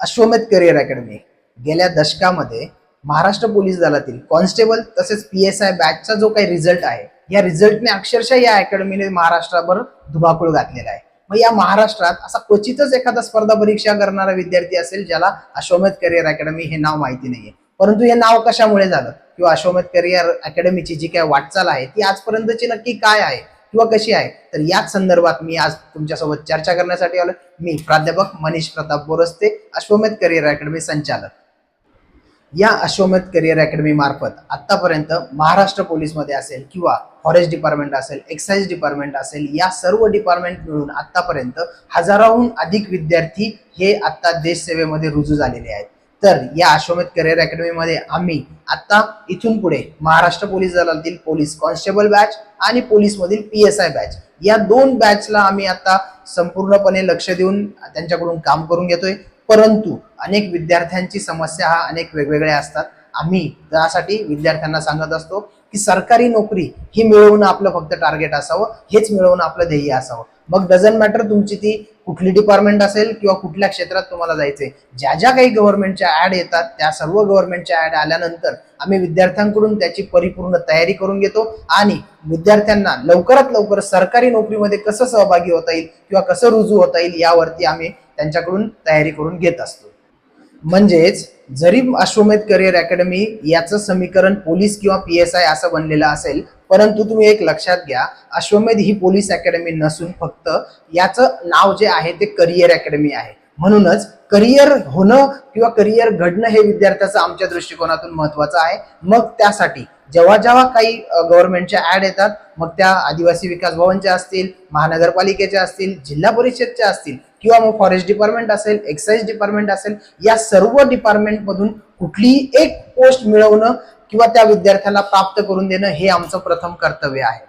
अश्वमेध career academy गेल्या दशकामध्ये महाराष्ट्र पोलीस दलातील कॉन्स्टेबल तसेच पी एस आय बॅचचा जो काही रिझल्ट आहे या रिझल्टने अक्षरशः या अकॅडमीने महाराष्ट्राभर धुबाकूळ घातलेला आहे. मग या महाराष्ट्रात असा क्वचितच एखादा स्पर्धा परीक्षा करणारा विद्यार्थी असेल ज्याला अश्वमेध करिअर अकॅडमी हे नाव माहिती नाहीये. परंतु हे नाव कशामुळे झालं? किंवा अश्वमेध करिअर अकॅडमीची जी काय वाटचाल आहे ती आजपर्यंतची नक्की काय आहे? किंवा कशी आहे? तर याच संदर्भात मी आज तुमच्यासोबत चर्चा करण्यासाठी आलो मी प्राध्यापक मनीष प्रताप बोरस्ते अश्वमेध करिअर अकॅडमी संचालक. या अश्वमेध करिअर अकॅडमी मार्फत आतापर्यंत महाराष्ट्र पोलीसमध्ये असेल किंवा फॉरेस्ट डिपार्टमेंट असेल एक्साईज डिपार्टमेंट असेल या सर्व डिपार्टमेंट मिळून आतापर्यंत हजाराहून अधिक विद्यार्थी हे आता देश सेवेमध्ये रुजू झालेले आहेत. तर या अश्वमेध करिअर अकॅडमीमध्ये आम्ही आता इथून पुढे महाराष्ट्र पोलीस दलातील पोलीस कॉन्स्टेबल बॅच आणि पोलीसमधील पी एस आय बॅच या दोन बॅचला आम्ही आता संपूर्णपणे लक्ष देऊन त्यांच्याकडून काम करून घेतोय. परंतु अनेक विद्यार्थ्यांची समस्या हा अनेक वेगवेगळ्या असतात. आम्ही त्यासाठी विद्यार्थ्यांना सांगत असतो की सरकारी नोकरी ही मिळवणं आपलं फक्त टार्गेट असावं. हेच मिळवणं आपलं ध्येय असावं. मग डझन मॅटर तुमची ती कुठली डिपार्टमेंट असेल किंवा कुठल्या क्षेत्रात तुम्हाला जायचंय. ज्या ज्या काही गव्हर्नमेंटच्या ऍड येतात त्या सर्व गव्हर्नमेंटच्या ऍड आल्यानंतर आम्ही विद्यार्थ्यांकडून त्याची परिपूर्ण तयारी करून घेतो आणि विद्यार्थ्यांना लवकरात लवकर सरकारी नोकरीमध्ये कसं सहभागी होता येईल किंवा कसं रुजू होता येईल यावरती आम्ही त्यांच्याकडून तयारी करून घेत असतो. म्हणजेच जरी अश्वमेध करिअर अकॅडमी याचं समीकरण पोलीस किंवा पी एस आय असं बनलेलं असेल परंतु तुम्ही एक लक्षात घ्या अश्वमेध ही पोलीस अकॅडमी नसून फक्त याचं नाव जे आहे ते करिअर अकॅडमी आहे. म्हणूनच करिअर होणं किंवा करिअर घडणं हे विद्यार्थ्याचं आमच्या दृष्टिकोनातून महत्वाचं आहे. मग त्यासाठी जेव्हा जेव्हा काही गव्हर्नमेंटच्या ऍड येतात मग त्या आदिवासी विकास भवनच्या असतील महानगरपालिकेच्या असतील जिल्हा परिषदच्या असतील किंवा मग फॉरेस्ट डिपार्टमेंट असेल एक्साइज डिपार्टमेंट असेल या सर्व डिपार्टमेंटमधून कुठलीही एक पोस्ट मिळवणं किंवा त्या विद्यार्थ्याला प्राप्त करून देणं हे आमचं प्रथम कर्तव्य आहे.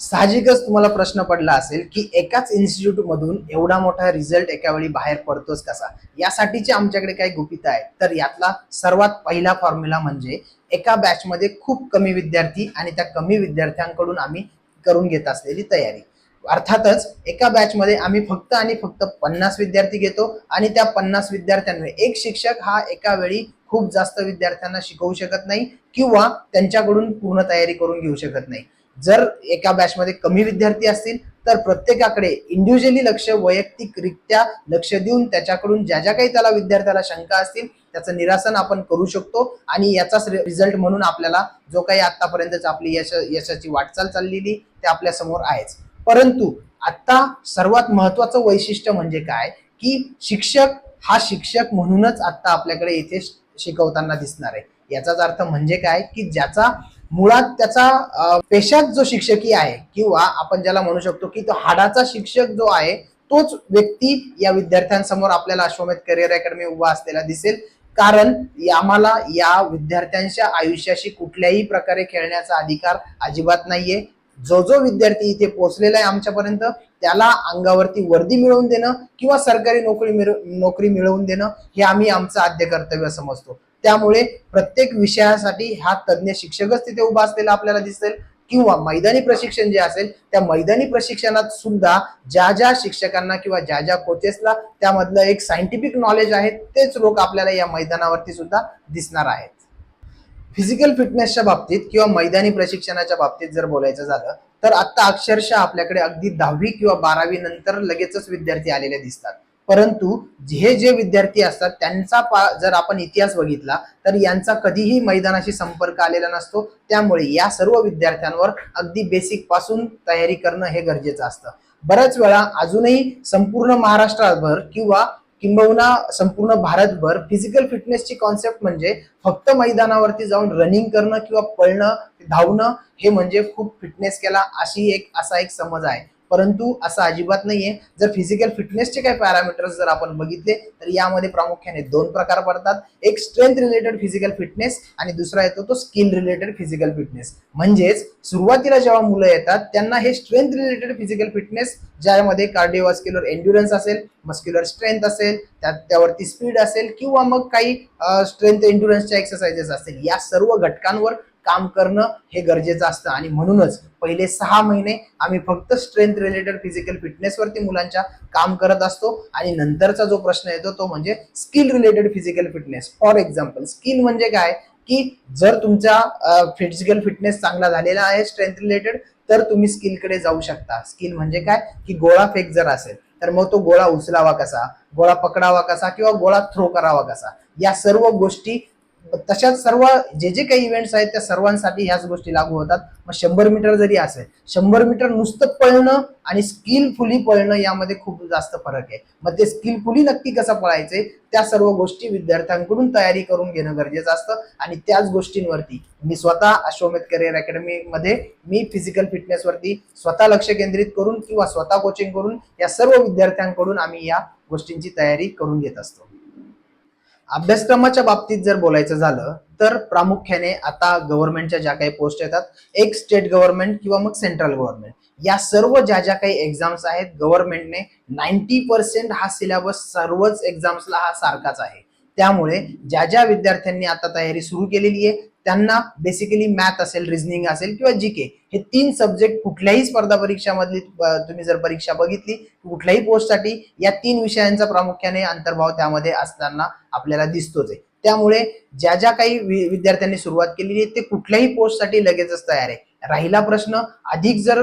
साहजिकच तुम्हाला प्रश्न पडला असेल की एकाच इन्स्टिट्यूटमधून एवढा मोठा रिझल्ट एका वेळी बाहेर पडतोच कसा? यासाठीची आमच्याकडे काही गुपित आहेत. तर यातला सर्वात पहिला फॉर्म्युला म्हणजे एका बॅचमध्ये खूप कमी विद्यार्थी आणि त्या कमी विद्यार्थ्यांकडून आम्ही करून घेत असलेली तयारी. अर्थातच एका बॅच मध्ये आम्ही फक्त आणि फक्त पन्नास विद्यार्थी घेतो आणि त्या पन्नास विद्यार्थ्यांमुळे एक शिक्षक हा एका वेळी खूप जास्त विद्यार्थ्यांना शिकवू शकत नाही किंवा त्यांच्याकडून पूर्ण तयारी करून घेऊ शकत नाही. जर एका बॅच मध्ये कमी विद्यार्थी असतील तर प्रत्येकाकडे इंडिव्हिज्युअली लक्ष वैयक्तिकरित्या लक्ष देऊन त्याच्याकडून ज्या ज्या काही त्याला विद्यार्थ्याला शंका असतील त्याचं निरासन आपण करू शकतो आणि याचाच रिझल्ट म्हणून आपल्याला जो काही आतापर्यंतच आपली यश यशाची वाटचाल चाललेली ते आपल्यासमोर आहेच. परंतु आता सर्वात महत्वाचं वैशिष्ट्य म्हणजे काय? की शिक्षक हा शिक्षक म्हणूनच आता आपल्याकडे इथे शिकवताना दिसणार आहे. याचाच अर्थ म्हणजे काय? की ज्याचा मुळात त्याचा पेशात जो शिक्षकी आहे किंवा आपण ज्याला म्हणू शकतो की तो हाडाचा शिक्षक जो आहे तोच व्यक्ती या विद्यार्थ्यांसमोर आपल्याला अश्वमेध करिअर अकॅडमी उभा असलेला दिसेल. कारण या- आम्हाला या विद्यार्थ्यांच्या आयुष्याशी कुठल्याही प्रकारे खेळण्याचा अधिकार अजिबात नाहीये. जो जो विद्यार्थी इथे पोहोचलेला आहे आमच्यापर्यंत त्याला अंगावरती वर्दी मिळवून देणं किंवा सरकारी नोकरी मिळव- नोकरी मिळवून देणं हे आम्ही आमचं आद्य कर्तव्य समजतो. त्यामुळे प्रत्येक विषयासाठी हा तज्ज्ञ शिक्षकच तिथे उभा असलेला आपल्याला दिसेल किंवा मैदानी प्रशिक्षण जे असेल त्या मैदानी प्रशिक्षणात सुद्धा ज्या ज्या शिक्षकांना किंवा ज्या ज्या कोचेसला त्यामधलं एक सायंटिफिक नॉलेज आहे तेच लोक आपल्याला या मैदानावरती सुद्धा दिसणार आहेत. फिजिकल फिटनेसच्या बाबतीत किंवा मैदानी प्रशिक्षणाच्या बाबतीत जर बोलायचं झालं तर आता अक्षरशः आपल्याकडे अगदी दहावी किंवा बारावी नंतर लगेचच विद्यार्थी आलेले दिसतात. परंतु हे जे विद्यार्थी असतात त्यांचा पा- जर आपण इतिहास बघितला तर यांचा कधीही मैदानाशी संपर्क आलेला नसतो. त्यामुळे या सर्व विद्यार्थ्यांवर अगदी बेसिकपासून तयारी करणं हे गरजेचं असतं. बऱ्याच वेळा अजूनही संपूर्ण महाराष्ट्राभर किंवा किंबहुना संपूर्ण भारतभर फिजिकल फिटनेसची कॉन्सेप्ट म्हणजे फक्त मैदानावरती जाऊन रनिंग करणं किंवा पळणं धावणं हे म्हणजे खूप फिटनेस केला अशी एक असा एक समज आहे. परंतु असं अजिबात नाही आहे जर फिजिकल फिटनेसचे काही पॅरामीटर्स जर आपण बघितले तर यामध्ये प्रामुख्याने दोन प्रकार पडतात. एक स्ट्रेंथ रिलेटेड फिजिकल फिटनेस आणि दुसरा येतो तो स्किल रिलेटेड फिजिकल फिटनेस म्हणजेच सुरुवातीला जेव्हा मुलं येतात त्यांना हे स्ट्रेंथ रिलेटेड फिजिकल फिटनेस ज्यामध्ये कार्डिओवास्क्युलर एन्ड्युरन्स असेल मस्क्युलर स्ट्रेंथ असेल त्यात त्यावरती स्पीड असेल किंवा मग काही स्ट्रेंथ एन्ड्युरन्सच्या एक्सरसाइजेस असतील या सर्व घटकांवर काम करणं हे गरजेचं असतं. आणि म्हणूनच पहिले सहा महिने आम्ही फक्त स्ट्रेंथ रिलेटेड फिजिकल फिटनेसवरती मुलांच्या काम करत असतो. आणि नंतरचा जो प्रश्न येतो तो म्हणजे skill related physical fitness for example skill म्हणजे काय? की जर तुमचा फिजिकल फिटनेस चांगला झालेला आहे स्ट्रेंथ रिलेटेड तर तुम्ही स्किलकडे जाऊ शकता. स्किल म्हणजे काय? की गोळा फेक जर असेल तर मग तो गोळा उचलावा कसा? गोळा पकडावा कसा? किंवा गोळा थ्रो करावा कसा? या सर्व गोष्टी तशाच सर्व जे जे काही इव्हेंट्स आहेत त्या सर्वांसाठी ह्याच गोष्टी लागू होतात. मग शंभर मीटर जरी असेल शंभर मीटर नुसतं पळणं आणि स्किलफुली पळणं यामध्ये खूप जास्त फरक आहे. मग ते स्किलफुली नक्की कसं पळायचे त्या सर्व गोष्टी विद्यार्थ्यांकडून तयारी करून घेणं गरजेचं असतं. आणि त्याच गोष्टींवरती मी स्वतः अश्वमेध करिअर अकॅडमीमध्ये मी फिजिकल फिटनेसवरती स्वतः लक्ष केंद्रित करून किंवा स्वतः कोचिंग करून या सर्व विद्यार्थ्यांकडून आम्ही या गोष्टींची तयारी करून घेत असतो. अभ्यासक्रमाच्या बाबतीत जर बोलायचं झालं तर प्रामुख्याने आता गव्हर्नमेंटच्या ज्या काही पोस्ट येतात एक स्टेट गव्हर्नमेंट किंवा मग सेंट्रल गव्हर्नमेंट या सर्व ज्या ज्या काही एक्झाम्स आहेत गव्हर्नमेंटने नाईन्टी पर्सेंट हा सिलेबस सर्वच एक्झाम्सला हा सारखाच आहे. त्यामुळे ज्या ज्या विद्यार्थ्यांनी आता तयारी सुरू केलेली आहे त्यांना बेसिकली मॅथ असेल रिझनिंग असेल किंवा जी के हे तीन सब्जेक्ट कुठल्याही स्पर्धा परीक्षामधली तुम्ही जर परीक्षा बघितली कुठल्याही पोस्टसाठी या तीन विषयांचा प्रामुख्याने अंतर्भाव त्यामध्ये असताना आपल्याला दिसतोच आहे. त्यामुळे ज्या ज्या काही वि- विद्यार्थ्यांनी सुरुवात केलेली आहे ते कुठल्याही पोस्टसाठी लगेचच तयार आहे. राहिला प्रश्न अधिक जर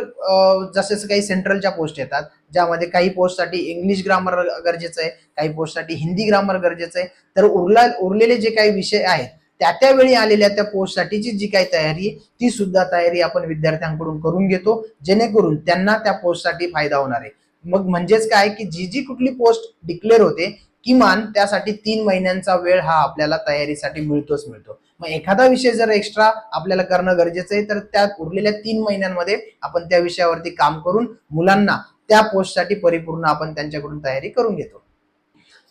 जसं जसे काही सेंट्रलच्या पोस्ट येतात ज्यामध्ये काही पोस्टसाठी इंग्लिश ग्रामर गरजेचं आहे काही पोस्टसाठी हिंदी ग्रामर गरजेचं आहे तर उरला उरलेले जे काही विषय आहेत त्या त्यावेळी आलेल्या त्या पोस्टसाठीची जी काही तयारी आहे ती सुद्धा तयारी आपण विद्यार्थ्यांकडून करून घेतो जेणेकरून त्यांना त्या पोस्टसाठी फायदा होणार आहे. मग म्हणजेच काय की जी जी कुठली पोस्ट डिक्लेअर होते किमान त्यासाठी तीन महिन्यांचा वेळ हा आपल्याला तयारीसाठी मिळतोच मिळतो. मग एखादा विषय जर एक्स्ट्रा आपल्याला करणं गरजेचं आहे तर त्या उरलेल्या तीन महिन्यांमध्ये आपण त्या विषयावरती काम करून मुलांना त्या पोस्टसाठी परिपूर्ण आपण त्यांच्याकडून तयारी करून घेतो.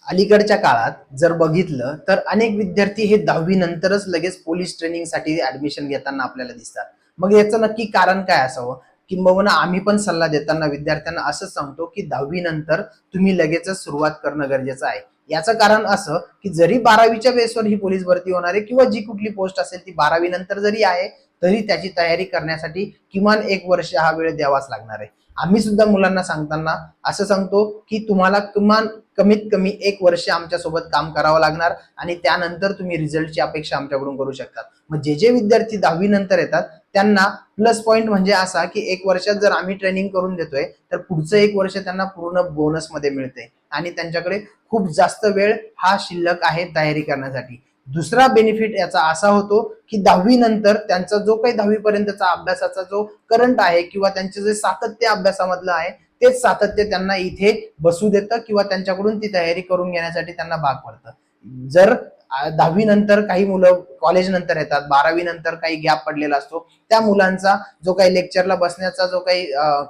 अलीकडच्या काळात जर बघितलं तर अनेक विद्यार्थी हे दहावी नंतरच लगेच पोलीस ट्रेनिंगसाठी ऍडमिशन घेताना आपल्याला दिसतात. मग याचं नक्की कारण काय असावं? किंबहुना आम्ही पण सल्ला देताना विद्यार्थ्यांना असं सांगतो की दहावी नंतर तुम्ही लगेचच सुरुवात करणं गरजेचं आहे. याचं कारण असं की जरी बारावीच्या बेसवर ही पोलीस भरती होणार आहे किंवा जी कुठली पोस्ट असेल ती बारावी नंतर जरी आहे तरी त्याची तयारी करण्यासाठी किमान एक वर्ष हा वेळ द्यावाच लागणार आहे. आम्ही सुद्धा मुलांना सांगताना असं सांगतो की तुम्हाला किमान कमीत कमी एक वर्ष आमच्यासोबत काम करावं लागणार आणि त्यानंतर तुम्ही रिझल्टची अपेक्षा आमच्याकडून करू शकतात मग जे जे विद्यार्थी दहावी नंतर येतात त्यांना प्लस पॉईंट म्हणजे असा की एक वर्षात जर आम्ही ट्रेनिंग करून देतोय तर पुढचं एक वर्ष त्यांना पूर्ण बोनसमध्ये मिळते. आणि त्यांच्याकडे खूप जास्त वेळ हा शिल्लक आहे तयारी करण्यासाठी. दुसरा बेनिफिट याचा असा होतो की दहावी नंतर त्यांचा जो काही दहावी पर्यंतचा अभ्यासाचा जो करंट आहे किंवा त्यांचे जे सातत्य अभ्यासामधलं आहे तेच सातत्य त्यांना इथे बसू देतं किंवा त्यांच्याकडून ती तयारी करून घेण्यासाठी त्यांना भाग पडतं. जर दहावी नंतर काही मुलं कॉलेज नंतर येतात बारावी नंतर काही गॅप पडलेला असतो त्या मुलांचा जो काही लेक्चरला बसण्याचा जो काही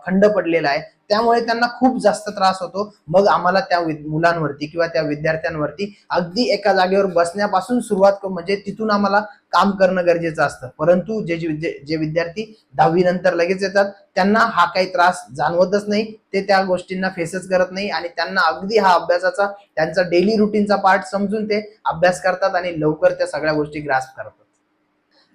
खंड पडलेला आहे त्यामुळे त्यांना खूप जास्त त्रास होतो. मग आम्हाला त्या मुलांवरती किंवा त्या विद्यार्थ्यांवरती अगदी एका जागेवर बसण्यापासून सुरुवात म्हणजे तिथून आम्हाला काम करणं गरजेचं असतं. परंतु जे जे विद्या- जे विद्यार्थी दहावी नंतर लगेच येतात त्यांना हा काही त्रास जाणवतच नाही. ते त्या गोष्टींना फेसच करत नाही आणि त्यांना अगदी हा अभ्यासाचा त्यांचा डेली रुटीनचा पार्ट समजून ते अभ्यास करतात आणि लवकर त्या सगळ्या गोष्टी ग्रास्प करतात.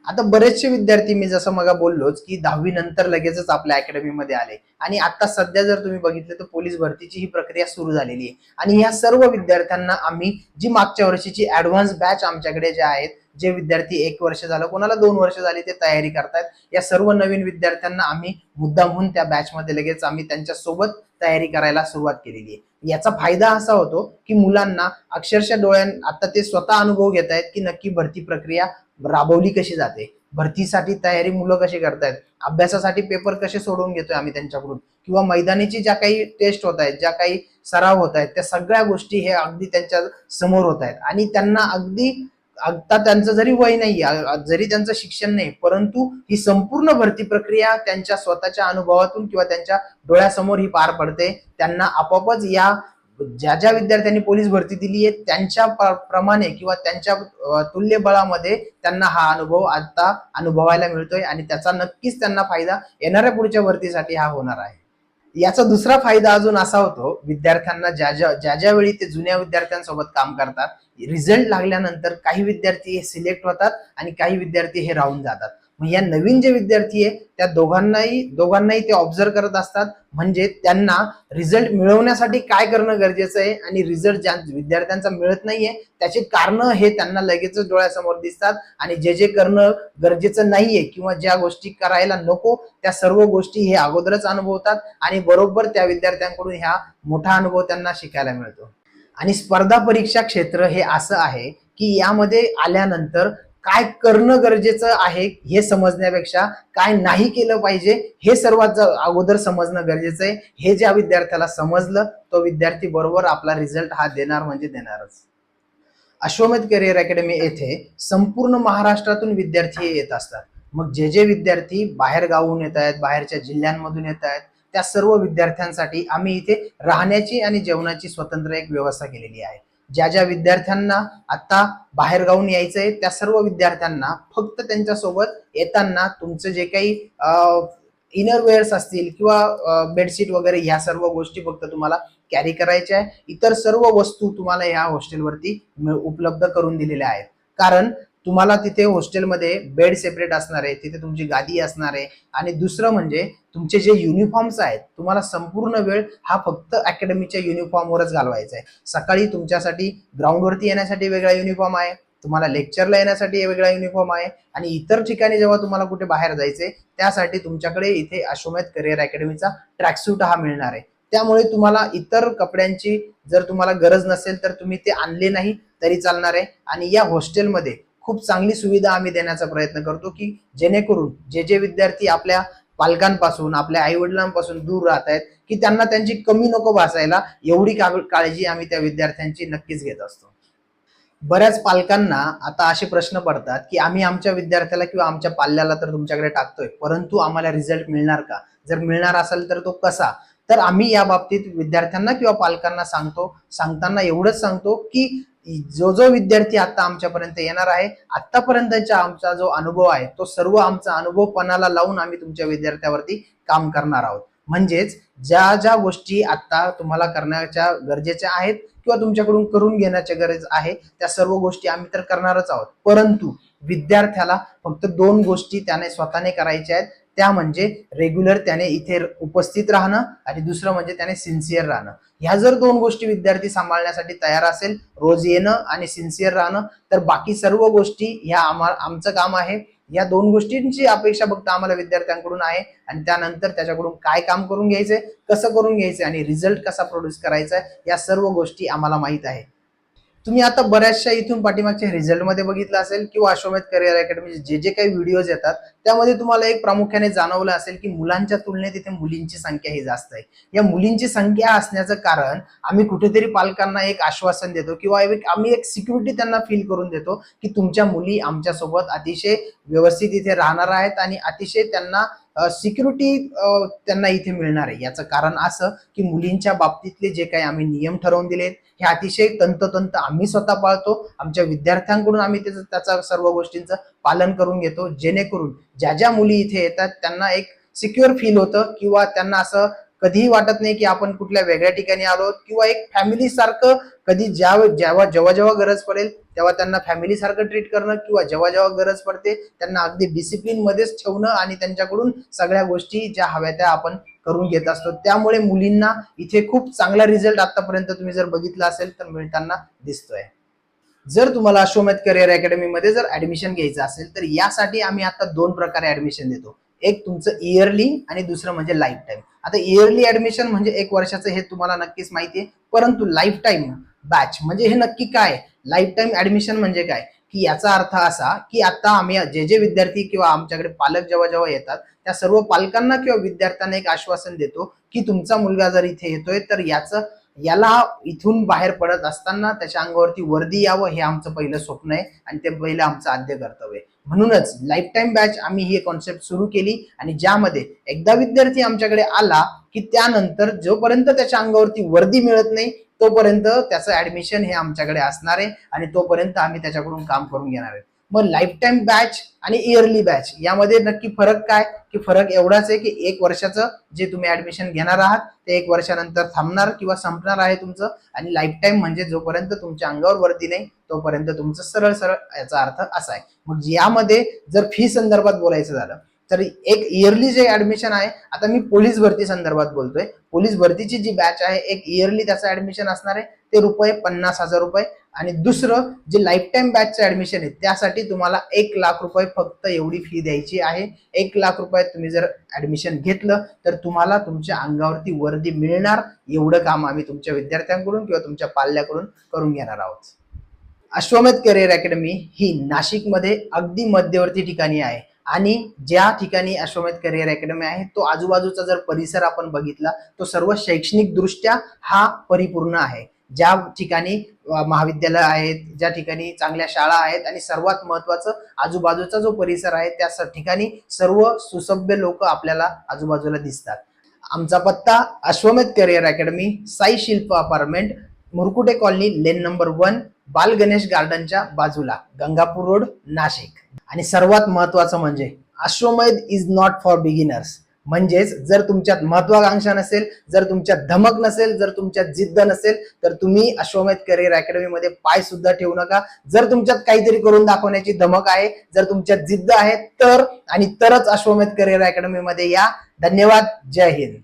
आता बरेचसे विद्यार्थी मी जसं मग बोललोच की दहावी नंतर लगेचच आपल्या अकॅडमीमध्ये आले. आणि आता सध्या जर तुम्ही बघितलं तर पोलीस भरतीची ही प्रक्रिया सुरू झालेली आहे. आणि या सर्व विद्यार्थ्यांना आम्ही जी मागच्या वर्षीची ऍडव्हान्स बॅच आमच्याकडे जे आहेत जे विद्यार्थी एक वर्ष झालं कोणाला दोन वर्ष झाली ते तयारी करतायत या सर्व नवीन विद्यार्थ्यांना आम्ही मुद्दामहून त्या बॅचमध्ये लगेच आम्ही त्यांच्यासोबत तयारी करायला सुरुवात केलेली आहे. याचा फायदा असा होतो की मुलांना अक्षरशः डोळ्यां आता ते स्वतः अनुभव घेत आहेत की नक्की भरती प्रक्रिया राबवली कशी जाते. भरतीसाठी तयारी मुलं कशी करतायत अभ्यासासाठी पेपर कसे सोडवून घेतोय आम्ही त्यांच्याकडून किंवा मैदानीची ज्या काही टेस्ट होत आहेत ज्या काही सराव होत आहेत त्या सगळ्या गोष्टी हे अगदी त्यांच्यासमोर होत आहेत आणि त्यांना अगदी आता त्यांचं जरी वय नाही जरी त्यांचं शिक्षण नाही परंतु ही संपूर्ण भरती प्रक्रिया त्यांच्या स्वतःच्या अनुभवातून किंवा त्यांच्या डोळ्यासमोर ही पार पडते. त्यांना आपोआपच या ज्या ज्या विद्यार्थ्यांनी पोलीस भरती दिली आहे त्यांच्या प्रमाणे किंवा त्यांच्या तुल्यबळामध्ये त्यांना हा अनुभव आता अनुभवायला मिळतोय आणि त्याचा नक्कीच त्यांना फायदा येणाऱ्या पुढच्या भरतीसाठी हा होणार आहे. याचा दुसरा फायदा अजून असा होतो विद्यार्थ्यांना ज्या ज्या ज्या ज्या वेळी ते जुन्या विद्यार्थ्यांसोबत काम करतात रिझल्ट लागल्यानंतर काही विद्यार्थी हे सिलेक्ट होतात आणि काही विद्यार्थी हे राहून जातात. मग या नवीन जे विद्यार्थी आहे त्या दोघांनाही दोघांनाही ते ऑब्झर्व करत असतात. म्हणजे त्यांना रिझल्ट मिळवण्यासाठी काय करणं गरजेचं आहे आणि रिझल्ट ज्या विद्यार्थ्यांचा मिळत नाहीये त्याची कारण हे त्यांना लगेचच डोळ्यासमोर दिसतात. आणि जे जे करणं गरजेचं नाहीये किंवा ज्या गोष्टी करायला नको त्या सर्व गोष्टी हे अगोदरच अनुभवतात आणि बरोबर त्या विद्यार्थ्यांकडून ह्या मोठा अनुभव त्यांना शिकायला मिळतो. आणि स्पर्धा परीक्षा क्षेत्र हे असं आहे की यामध्ये आल्यानंतर काय करणं गरजेचं आहे हे समजण्यापेक्षा काय नाही केलं पाहिजे हे सर्वात अगोदर समजणं गरजेचं आहे. हे ज्या विद्यार्थ्याला समजलं तो विद्यार्थी बरोबर आपला रिझल्ट हा देणार म्हणजे देणारच. अश्वमेध करिअर अकॅडमी येथे संपूर्ण महाराष्ट्रातून विद्यार्थी हे येत असतात. मग जे जे विद्यार्थी बाहेर गावून येत आहेत बाहेरच्या जिल्ह्यांमधून येत आहेत त्या सर्व विद्यार्थ्यांसाठी आम्ही इथे राहण्याची आणि जेवणाची स्वतंत्र एक व्यवस्था केलेली आहे. ज्या ज्या विद्यार्थ्यांना आता बाहेर गावून यायचंय त्या सर्व विद्यार्थ्यांना फक्त त्यांच्यासोबत येताना तुमचं जे काही इनर वेअर्स असतील किंवा बेडशीट वगैरे ह्या सर्व गोष्टी फक्त तुम्हाला कॅरी करायच्या आहे इतर सर्व वस्तू तुम्हाला या हॉस्टेलवरती मिळ- उपलब्ध करून दिलेल्या आहेत. कारण तुम्हाला तिथे हॉस्टेलमध्ये बेड सेपरेट असणार आहे तिथे तुमची गादी असणार आहे. आणि दुसरं म्हणजे तुमचे जे युनिफॉर्म्स आहेत तुम्हाला संपूर्ण वेळ हा फक्त अकॅडमीच्या युनिफॉर्मवरच घालवायचा आहे. सकाळी तुमच्यासाठी ग्राउंडवरती येण्यासाठी वेगळा युनिफॉर्म आहे तुम्हाला लेक्चरला येण्यासाठी वेगळा युनिफॉर्म आहे आणि इतर ठिकाणी जेव्हा तुम्हाला कुठे बाहेर जायचंय त्यासाठी तुमच्याकडे इथे अश्वमेध करिअर अकॅडमीचा ट्रॅकसूट हा मिळणार आहे. त्यामुळे तुम्हाला इतर कपड्यांची जर तुम्हाला गरज नसेल तर तुम्ही ते आणले नाही तरी चालणार आहे. आणि या हॉस्टेलमध्ये खूप चांगली सुविधा आम्ही देण्याचा प्रयत्न करतो की जेणेकरून जे जे विद्यार्थी आपल्या पालकांपासून आपल्या आईवडिलांपासून दूर राहत आहेत की त्यांना त्यांची कमी नको भासायला एवढी काळजी आम्ही त्या विद्यार्थ्यांची नक्कीच घेत असतो. बऱ्याच पालकांना आता असे प्रश्न पडतात की आम्ही आमच्या विद्यार्थ्याला किंवा आमच्या पाल्याला तर तुमच्याकडे टाकतोय परंतु आम्हाला रिझल्ट मिळणार का? जर मिळणार असेल तर तो कसा? तर आम्ही या बाबतीत विद्यार्थ्यांना किंवा पालकांना सांगतो सांगताना एवढंच सांगतो की जो जो विद्यार्थी आता आमच्यापर्यंत येणार आहे आतापर्यंतचा आमचा जो अनुभव आहे तो सर्व आमचा अनुभव पणाला लावून आम्ही तुमच्या विद्यार्थ्यावरती काम करणार आहोत. म्हणजेच ज्या ज्या गोष्टी आता तुम्हाला करण्याच्या गरजेच्या आहेत किंवा तुमच्याकडून करून घेण्याची गरज आहे त्या सर्व गोष्टी आम्ही तर करणारच आहोत. परंतु विद्यार्थ्याला फक्त दोन गोष्टी त्याने स्वतःने करायच्या आहेत त्या म्हणजे रेग्युलर त्याने इथे उपस्थित राहणं आणि दुसरं म्हणजे त्याने सिन्सिअर राहणं. ह्या जर दोन गोष्टी विद्यार्थी सांभाळण्यासाठी तयार असेल रोज येणं आणि सिन्सिअर राहणं तर बाकी सर्व गोष्टी ह्या आम्हा आमचं काम आहे. या दोन गोष्टींची अपेक्षा फक्त आम्हाला विद्यार्थ्यांकडून आहे आणि त्यानंतर त्याच्याकडून काय काम करून घ्यायचंय कसं करून घ्यायचंय आणि रिझल्ट कसा प्रोड्यूस करायचा आहे या सर्व गोष्टी आम्हाला माहीत आहे. तुम्ही आता बऱ्याचशा इथून पाठीमागच्या रिझल्टमध्ये बघितलं असेल किंवा अश्वमेध करिअर अकॅडमीचे जे जे काही व्हिडिओज येतात त्यामध्ये तुम्हाला एक प्रामुख्याने जाणवलं असेल की मुलांच्या तुलनेत इथे मुलींची संख्या ही जास्त आहे. या मुलींची संख्या असण्याचं कारण आम्ही कुठेतरी पालकांना एक आश्वासन देतो किंवा एक आम्ही एक सिक्युरिटी त्यांना फील करून देतो की तुमच्या मुली आमच्यासोबत अतिशय व्यवस्थित इथे राहणार आहेत आणि अतिशय त्यांना सिक्युरिटी त्यांना इथे मिळणार आहे. याचं कारण असं की मुलींच्या बाबतीतले जे काही आम्ही नियम ठरवून दिलेत हे अतिशय तंततंत आम्ही स्वतः पाळतो. आमच्या विद्यार्थ्यांकडून आम्ही त्याचं त्याचा सर्व गोष्टींचं पालन करून घेतो. जेणेकरून ज्या ज्या मुली इथे येतात त्यांना एक सिक्युअर फील होतं किंवा त्यांना असं कधीही वाटत नाही की आपण कुठल्या वेगळ्या ठिकाणी आलो किंवा एक फॅमिली सारखं कधी ज्या जेव्हा जेव्हा जेव्हा गरज पडेल तेव्हा त्यांना फॅमिली सारखं ट्रीट करणं किंवा जेव्हा जेव्हा गरज पडते त्यांना अगदी डिसिप्लिन मध्येच ठेवणं आणि त्यांच्याकडून सगळ्या गोष्टी ज्या हव्या त्या आपण करून घेत असतो. त्यामुळे मुलींना इथे खूप चांगला रिझल्ट आतापर्यंत तुम्ही जर बघितला असेल तर मिळताना दिसतोय. जर तुम्हाला अश्वमेध करिअर अकॅडमी मध्ये जर ऍडमिशन घ्यायचं असेल तर यासाठी आम्ही आता दोन प्रकारे ऍडमिशन देतो. एक तुमचं इयरली आणि दुसरं म्हणजे लाईफ टाईम आता इयरली ऍडमिशन म्हणजे एक वर्षाचं हे तुम्हाला नक्कीच माहिती आहे. परंतु लाईफ टाईम बॅच म्हणजे हे नक्की काय? लाईफ टाईम ऍडमिशन म्हणजे काय? की याचा अर्थ असा की आता आम्ही जे जे विद्यार्थी किंवा आमच्याकडे पालक जेव्हा जेव्हा येतात त्या सर्व पालकांना किंवा विद्यार्थ्यांना एक आश्वासन देतो की तुमचा मुलगा जर इथे येतोय तर याचं याला इथून बाहेर पडत असताना त्याच्या अंगावरती वर्दी यावं हे आमचं पहिलं स्वप्न आहे आणि ते पहिलं आमचं आद्य कर्तव्य आहे. म्हणूनच लाईफ टाईम बॅच आम्ही ही कॉन्सेप्ट सुरू केली आणि ज्यामध्ये एकदा विद्यार्थी आमच्याकडे आला की त्यानंतर जोपर्यंत त्याच्या अंगावरती वर्दी मिळत नाही तोपर्यंत त्याचं ऍडमिशन हे आमच्याकडे असणार आहे आणि तोपर्यंत आम्ही त्याच्याकडून काम करून घेणार आहे. मग लाईफ टाईम बॅच आणि इयरली बॅच यामध्ये नक्की फरक काय? की फरक एवढाच आहे की एक वर्षाचं जे तुम्ही ऍडमिशन घेणार आहात ते एक वर्षानंतर थांबणार किंवा संपणार आहे तुमचं आणि लाईफ टाईम म्हणजे जोपर्यंत तुमच्या अंगावर वरती नाही तोपर्यंत तुमचं सरळ सरळ याचा अर्थ असा आहे. मग यामध्ये जर फी संदर्भात बोलायचं झालं तर एक इयरली जे ऍडमिशन आहे आता मी पोलीस भरती संदर्भात बोलतोय. पोलीस भरतीची जी बॅच आहे एक इयरली त्याचं ऍडमिशन असणार आहे ते रुपये पन्नास हजार रुपये. आणि दुसरं जे लाईफ टाईम बॅचचं ऍडमिशन आहे त्यासाठी तुम्हाला एक लाख रुपये फक्त एवढी फी द्यायची आहे. एक लाख रुपये तुम्ही जर ऍडमिशन घेतलं तर तुम्हाला तुमच्या अंगावरती वर्दी मिळणार. एवढं काम आम्ही तुमच्या विद्यार्थ्यांकडून किंवा तुमच्या पाल्याकडून करून घेणार आहोत. अश्वमेध करिअर अकॅडमी ही नाशिकमध्ये अगदी मध्यवर्ती ठिकाणी आहे. आणि ज्या ठिकाणी अश्वमेध करिअर अकॅडमी आहे तो आजूबाजूचा जर परिसर आपण बघितला तो सर्व शैक्षणिकदृष्ट्या हा परिपूर्ण आहे. ज्या ठिकाणी महाविद्यालय आहेत ज्या ठिकाणी चांगल्या शाळा आहेत आणि सर्वात महत्वाचं आजूबाजूचा जो परिसर आहे त्या स- ठिकाणी सर्व सुसभ्य लोक आपल्याला आजूबाजूला दिसतात. आमचा पत्ता अश्वमेध career academy Sai Shilp apartment Murkute colony lane number one Bal Ganesh गार्डनच्या बाजूला गंगापूर रोड नाशिक. आणि सर्वात महत्वाचं म्हणजे अश्वमेध इज नॉट फॉर बिगिनर्स म्हणजेच जर तुमच्यात महत्वाकांक्षा नसेल जर तुमच्यात धमक नसेल जर तुमच्यात जिद्द नसेल तर तुम्ही अश्वमेध करिअर अकॅडमीमध्ये पाय सुद्धा ठेवू नका. जर तुमच्यात काहीतरी करून दाखवण्याची धमक आहे जर तुमच्यात जिद्द आहे तर आणि तरच अश्वमेध करिअर अकॅडमीमध्ये या. धन्यवाद. जय हिंद.